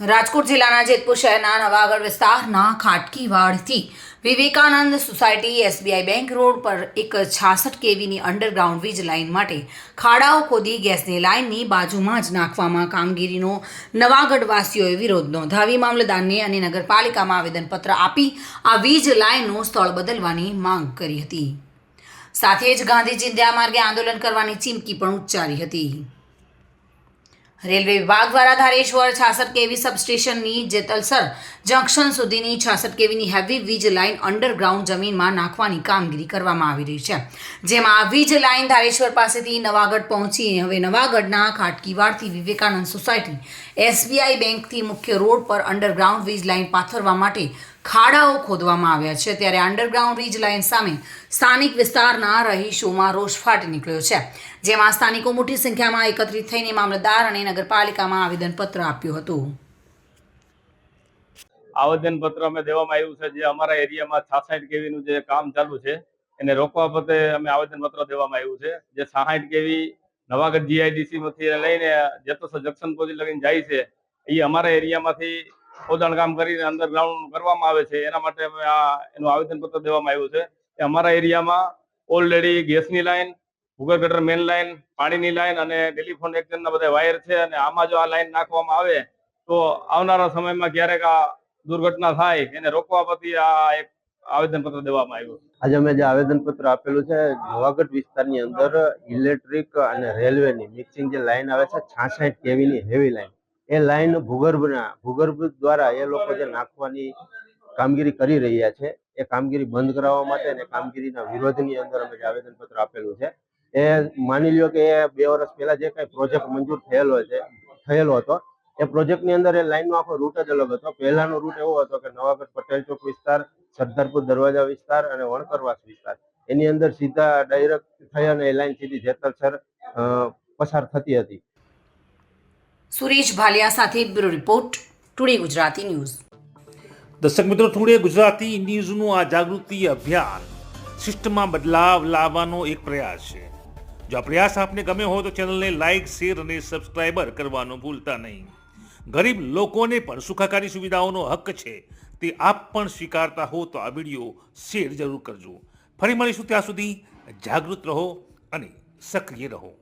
રાજકોટ જિલ્લાના જેતપુર શહેરના નવાગઢ વિસ્તારના ખાટકીવાડથી Vivekanand society SBI bank road પર એક છાસઠ કેવીની અંડરગ્રાઉન્ડ વીજ લાઇન માટે ખાડાઓ ખોદી ગેસની લાઇનની બાજુમાં જ નાખવામાં કામગીરીનો નવાગઢવાસીઓએ વિરોધ નોંધાવી મામલતદારને અને નગરપાલિકામાં આવેદનપત્ર આપી આ વીજ લાઇનનું સ્થળ બદલવાની માંગ કરી હતી. સાથે જ ગાંધી ચિંધ્યા માર્ગે આંદોલન કરવાની ચીમકી પણ ઉચ્ચારી હતી. રેલવે વિભાગ દ્વારા ધારેશ્વર છાસઠ કેવી સબસ્ટેશનની જેતલસર જંકશન સુધીની છાસઠ કેવીની હેવી વીજ લાઇન અંડરગ્રાઉન્ડ જમીનમાં નાખવાની કામગીરી કરવામાં આવી રહી છે. જેમાં વીજ લાઇન ધારેશ્વર પાસેથી નવાગઢ પહોંચી હવે નવાગઢના ખાટકીવાડથી વિવેકાનંદ સોસાયટી એસબીઆઈ બેંકથી મુખ્ય રોડ પર અંડરગ્રાઉન્ડ વીજ લાઇન પાથરવા માટે ખાડાઓ ખોદવામાં આવ્યા છે ત્યારે અંડરગ્રાઉન્ડ રીજ લાઇન સામે સ્થાનિક વિસ્તારના રહીશોમાં રોષ ફાટી નીકળ્યો છે, જેમાં સ્થાનિકો મોટી સંખ્યામાં એકત્રિત થઈને મામલતદાર અને નગરપાલિકામાં આવેદનપત્ર આપ્યું હતું. આવેદન પત્ર અમે દેવામાં આવ્યું છે જે અમારા એરિયામાં છાસઠ કેવીનું જે કામ ચાલુ છે, એને રોકવા બદલે અમે આવેદન પત્ર દેવામાં આવ્યું છે, જે સાહીઠ કેવી નવાગઢ જીઆઈડીસી માંથી લઈને જેતોસ જંકશન સુધી લગીને જાય છે, એ અમારા એરિયામાંથી ખોદાણ કામ કરીને અંડરગ્રાઉન્ડ કરવામાં આવે છે. એના માટે અમે આ એનું આવેદન પત્ર દેવામાં આવ્યું છે અમારા એરિયામાં ઓલરેડી ગેસની લાઈન ભૂગર ગટર મેન લાઈન પાણીની લાઈન અને ટેલિફોન એક્સચેન્જના બધા વાયર છે અને આમાં જો આ લાઈન નાખવામાં આવે તો આવનારા સમયમાં ક્યારેક આ દુર્ઘટના થાય એને રોકવા પછી આ એક આવેદનપત્ર દેવામાં આવ્યું આજે અમે જે આવેદનપત્ર આપેલું છે નવાગઢ વિસ્તારની અંદર ઇલેક્ટ્રિક અને રેલવેની મિક્સિંગ જે લાઈન આવે છે, છાસઠ કેવીની હેવી લાઈન એ લાઈન ભૂગર્ભના ભૂગર્ભ દ્વારા એ લોકો જે નાખવાની કામગીરી કરી રહ્યા છે, એ કામગીરી બંધ કરાવવા માટે અને કામગીરીના વિરોધની અંદર અમે જે આવેદનપત્ર આપેલું છે, એ માની લ્યો કે એ બે વર્ષ પહેલા જે કઈ પ્રોજેક્ટ મંજૂર થયેલો છે, થયેલો હતો, એ પ્રોજેક્ટની અંદર એ લાઈનનો આખો રૂટ જ અલગ હતો. પહેલાનો રૂટ એવો હતો કે નવાગઢ પટેલ ચોક વિસ્તાર સરદારપુર દરવાજા વિસ્તાર અને વણકરવાસ વિસ્તાર. એની અંદર સીધા ડાયરેક્ટ થઈ અને એ લાઈન સીધી જેતલસર પસાર થતી હતી. સુરેશ ભાલિયા સાથે bureau report, today Gujarati news. દર્શક મિત્રો, ટુડે ગુજરાતી ન્યૂઝનું આ જાગૃતિ અભિયાન સિસ્ટમમાં બદલાવ લાવવાનો એક પ્રયાસ છે. જો આ પ્રયાસ આપને ગમે હોય તો ચેનલને લાઇક શેર અને સબસ્ક્રાઇબર કરવાનું ભૂલતા નહીં. ગરીબ લોકોને પણ સુખાકારી સુવિધાઓનો હક છે તે આપ પણ સ્વીકારતા હો તો આ વીડિયો શેર જરૂર કરજો. ફરી મળીશું ત્યાં સુધી જાગૃત રહો અને સક્રિય રહો.